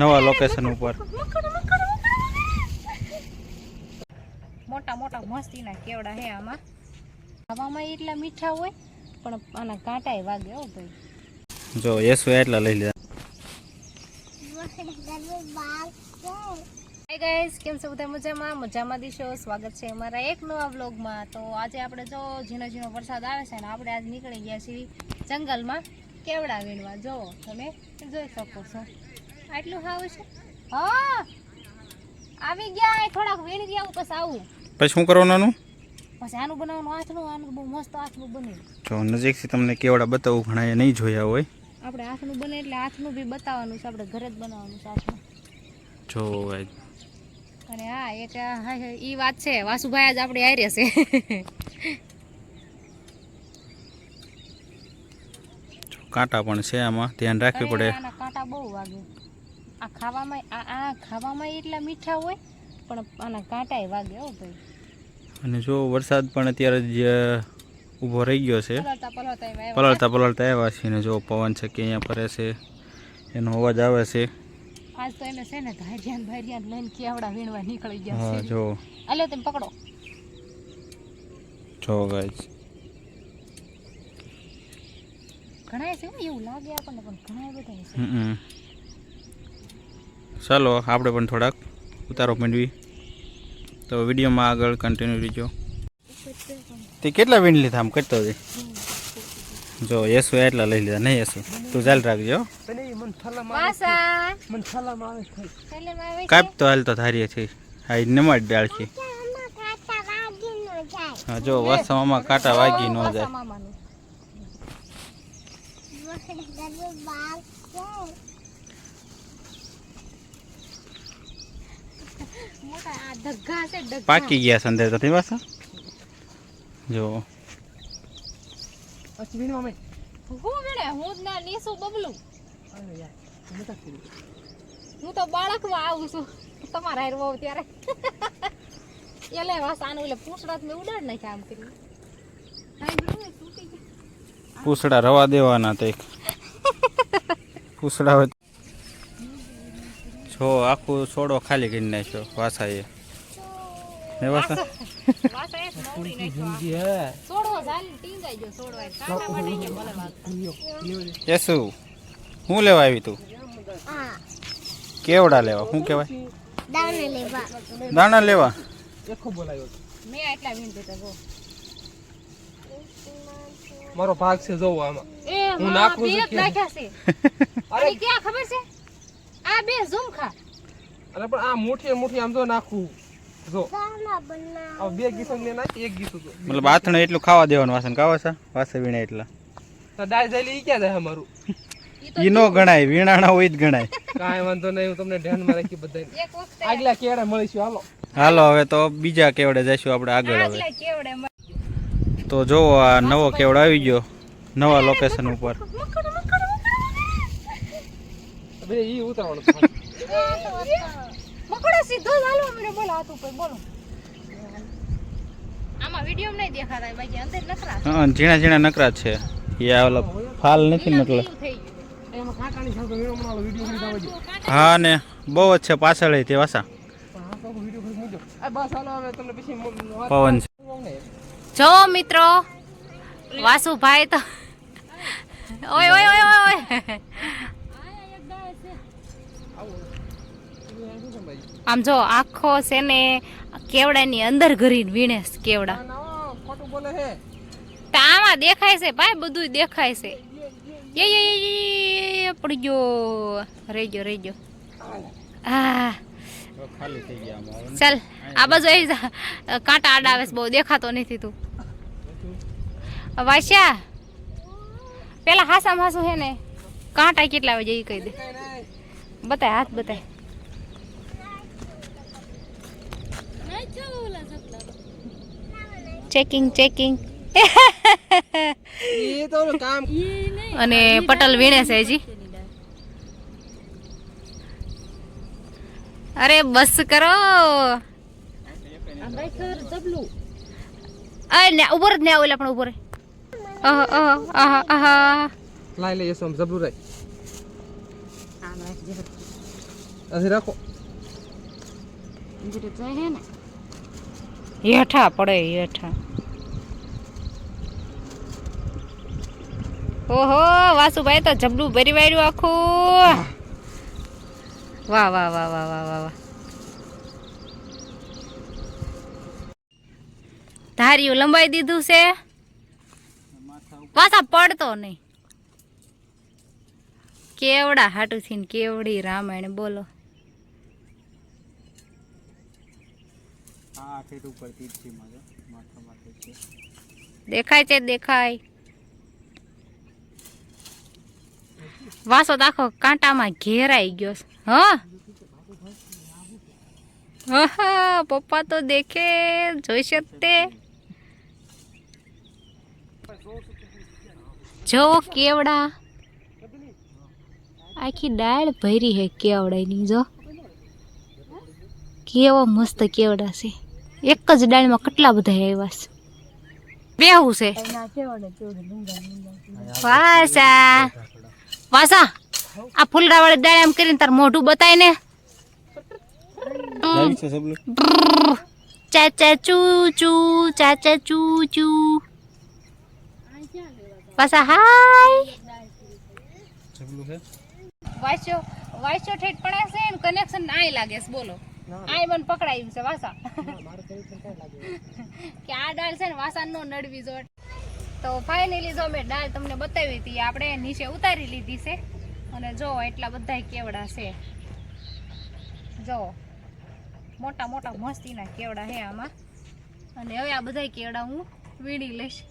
નવા લોકેશન ઉપર. મોટા મોટા મસ્તીના કેવડા હે આમાં. ખાવામાં એટલા મીઠા હોય પણ આના કાંટા વાગે હો ભાઈ. જો યશુ એટલા લઈ લીધા હાય ગાઈસ કેમ છો બધા મજામાં? મજામાં દિશો સ્વાગત છે અમારા એક નવા વ્લોગમાં તો આજે આપણે જો ઝીણો ઝીણો વરસાદ આવે છે ને આપણે આજ નીકળી ગયા છીએ જંગલમાં કેવડા વીણવા. જો તમે જોઈ શકો છો. આટલું હાવ છે? હા. આવી ગયા થોડાક વીણી ગયા પછી આવું. પછી શું કરવાનું પછી આનું બનાવવાનું આથનું આનું બહુ મસ્ત આથનું બને. જો નજીકથી તમને કેવડા બતાવું ઘણા એ નહીં જોયા હોય. આપણે હાથનું બને એટલે હાથનું બી બતાવવાનું છે આપણે ઘરે જ બનાવવાનું છે હાથનું જો અને હા એક આ હા હા, ઈ વાત છે વાસુભાઈ આજ આપણે હારે છે. કાંટા પણ છે આમાં ધ્યાન રાખવી પડે. કાંટા બહુ વાગે. આ ખાવામાં આ આ ખાવામાં એટલા મીઠા હોય પણ આના કાંટાય વાગે હો ભાઈ. અને જો વરસાદ પણ અત્યારે જ ઊભો રહી ગયો છે પલળતા પલળતા આવ્યા. છે. ને જો પવન છે કે અહીંયા ફરે છે એનો અવાજ આવે છે. આજ તો એને છે ને ધારિયાન ભારિયાન લઈને કેવડા વીણવા નીકળી ગયા હા છે. જો. અલ્યો તમે પકડો. જો ગાઈસ ઘણાય છે એવું લાગે આપણને પણ ઘણા બધા છે. હમ. ચાલો આપણે પણ થોડાક ઉતારો માંડવી. તો વિડીયોમાં આગળ કન્ટિન્યુ રહીજો. તે કેટલા વીણ લીધા આમ કરતો હતી જો યશુ એટલા લઈ લીધા, નહીં યશુ? તું ચાલ રાખજો? કાપ તો હાલ તો ધારીએ છે. હા નમાડ ડાળખી હા, જો વાસામાં કાંટા વાગી ન જાય. મામાનું. ગયા છે અંદર પાકી ગયા સંદેર જો. હું વેડે હું જ ના નીસુ બબલું. હું તો બાળકમાં આવું છું. તમારા હારે બહુ ત્યારે. એટલે વાસાનું એટલે પૂછડા મેં ઉડાડ નાખ્યા આમ કરી. કાંઈ નહીં, તૂટી ગયા. પૂછડા રવા દેવાના તે પૂછડા હોય જો આખું છોડો ખાલી કરી નાખ્યો વાસાએ. હે વાસા વાસા ઝાલી ટીંગાઈ ગયો ભલે. યસુ શું લેવા આવી તું? કેવડા લેવા? શું કહેવાય? દાણા લેવા. મેં એટલા વીણ દીધા જો. મારો ભાગ છે જોવો આમાં. હું નાખું છું નાખ્યા છે. અરે ક્યાં ખબર છે? આ બે ઝુમખા. અરે પણ આ મુઠીએ મુઠ્ઠી આમ જો નાખું. જો. આ બે ગીસો ને નાખી એક ગીસું તો મતલબ આથણે એટલું ખાવા દેવાનું વાસણ કાવા છે? વાસે વીણે એટલા. તો ડાય જઈ ઈ ક્યાં જાય અમારું? ઈ નો ગણાય વીણાણા હોય જ ગણાય. કાંઈ વાંધો નહીં હું તમને ધ્યાનમાં રાખી બધાય એક વખતે આગલા કેળે મળીશું હાલો. હાલો હવે તો બીજા કેવડે જઈશું આપણે આગળ હવે. કેવડે તો જોવો આ નવો કેવડો આવી ગયો નવા લોકેશન ઉપર. મકડો, મકડો, બે ઈ ઉતારવાનું છે. મકડો. મકડો હાલો મને બોલો હાથ ઉપર બોલો. આમાં વીડિયો નહીં દેખાતા બાકી અંદર નકરા હા ઝીણા ઝીણા નકરા છે. એ ઓલા ફાલ નથી ને એટલે. એવું થઈ ગયું. એમાં કાકાની સાથે વીણો બનાવો વીડિયો કરી દાવજો હા ને બહુ જ છે પાછળ તે વાસા. હા તો વીડિયો કરી મૂકજો આ બસ હાલો હવે તમને પછી મ- વાત પવન છે. જો મિત્રો વાસુભાઈ તો ઓય ઓય ઓય ઓય ઓય શું છે ભાઈ? આમ જો આખો છે ને કેવડાની અંદર ઘરીને વીણે કેવડા. આમાં દેખાય છે ભાઈ બધું દેખાય છે. એ પડી ગયો. રહી ગયો રહી ગયો. હા. ખાલી થઈ ગયા ચાલ આ બાજુ આવી જા. કાંટા આડા આવે છે બહુ દેખાતો નથી તું. વાસ્યા પેલા હાસા હાસું હે ને કાંટા કેટલા આવે એ કહી દે. બતાય હાથ બતાય. ચેકિંગ ચેકિંગ એ તો કામ અને પટલ વીણે છે હજી. અરે બસ કરો. ને જ ને આવેલા પણ ઉપર લાઈ લઈએ સોમ જબલું રહી રાખો. હેઠા પડે હેઠા. ઓહો વાસુભાઈ તો જબલું ભરી વાળ્યું આખું. વાહ વાહ વાહ વાહ વાહ વાહ ધાર્યું લંબાઈ દીધું છે. પાછા પડતો નહીં. કેવડા હાટું થઈને કેવડી રામાયણ બોલો. દેખાય છે દેખાય. વાસો તો આખો કાંટામાં ઘેરાઈ ગયો હ? પપ્પા તો દેખે જોઈ શકતે જો કેવડા. આખી ડાળ ભરી હે કેવડાની જો. કેવો મસ્ત કેવડા છે. એક જ ડાળમાં કેટલા બધા આવ્યા છે. બેવું છે. વાસા. વાસા આ ફૂલડા વાળી ડાળ એમ કરીને તાર મોઢું બતાય ને. ચાચા ચૂ ચૂ ચાચા ચૂ ચૂ વાસા હાય. વાસ્યો વાસ્યો ઠેઠ પડે છે ને કનેક્શન આય લાગે છે બોલો. આય મને પકડાયું છે વાસા. કે આ ડાળ છે ને વાસા નો નડવી જોટ તો ફાઇનલી જો મેં ડાળ તમને બતાવી હતી, આપણે નીચે ઉતારી લીધી છે. અને જો એટલા બધા કેવડા છે. જો, મોટા મોટા મસ્તીના કેવડા છે આમાં. અને હવે આ બધા કેવડા હું વીણી લઈશ.